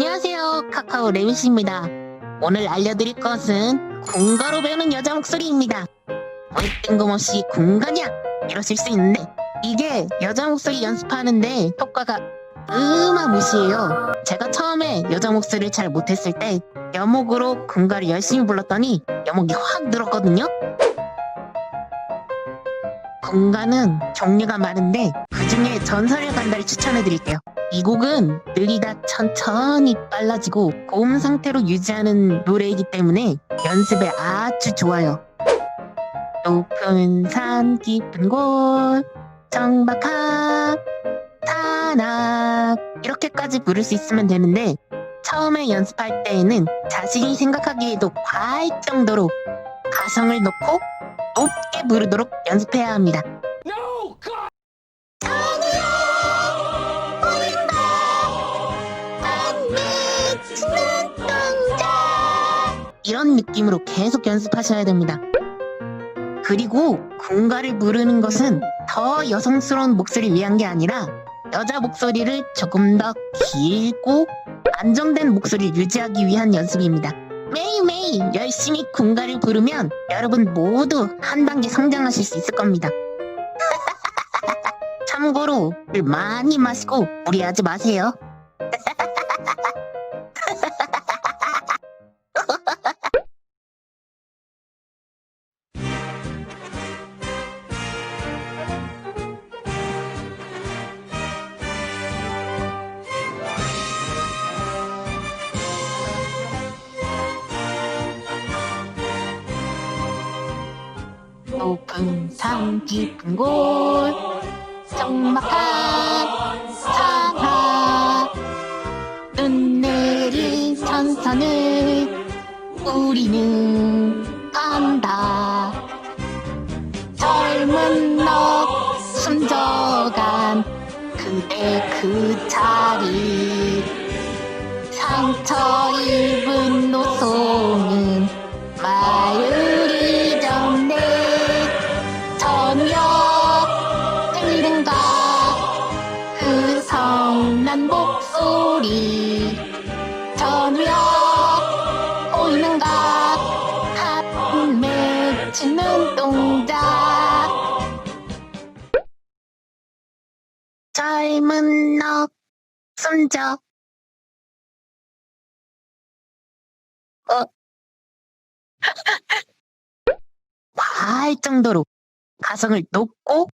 안녕하세요. 카카오 레미씨입니다. 오늘 알려드릴 것은 군가로 배우는 여자 목소리입니다. 왜 뜬금없이 군가냐? 이러실 수 있는데 이게 여자 목소리 연습하는데 효과가 어마무시해요. 제가 처음에 여자 목소리를 잘 못했을 때 여목으로 군가를 열심히 불렀더니 여목이 확 늘었거든요. 군가는 종류가 많은데 그 중에 전설의 간다를 추천해드릴게요. 이 곡은 느리다 천천히 빨라지고 고음 상태로 유지하는 노래이기 때문에 연습에 아주 좋아요. 높은 산 깊은 곳 정박한 탄악 이렇게까지 부를 수 있으면 되는데 처음에 연습할 때에는 자신이 생각하기에도 과할 정도로 가성을 넣고 높게 부르도록 연습해야 합니다. 이런 느낌으로 계속 연습하셔야 됩니다. 그리고 군가를 부르는 것은 더 여성스러운 목소리를 위한 게 아니라 여자 목소리를 조금 더 길고 안정된 목소리를 유지하기 위한 연습입니다. 매일매일 열심히 군가를 부르면 여러분 모두 한 단계 성장하실 수 있을 겁니다. 참고로 물 많이 마시고 무리하지 마세요. 높은 산 깊은 곳. 적막한 상하. 눈 내린 천산을 우리는 간다. 젊은 너 숨져간 그대 그 자리. 상처 입은 성난 목소리. 저녁 보이는가 한 맺힌 눈동자 젊은 너 숨져 어. 과할 정도로 가성을 높고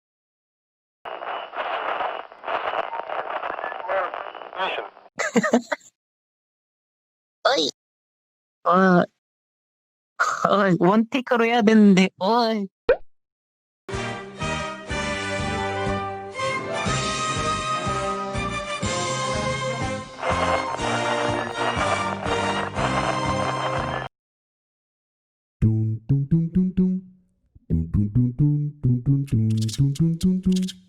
어이 어, 어 원테이크로 해야 되는데 어이 dum dum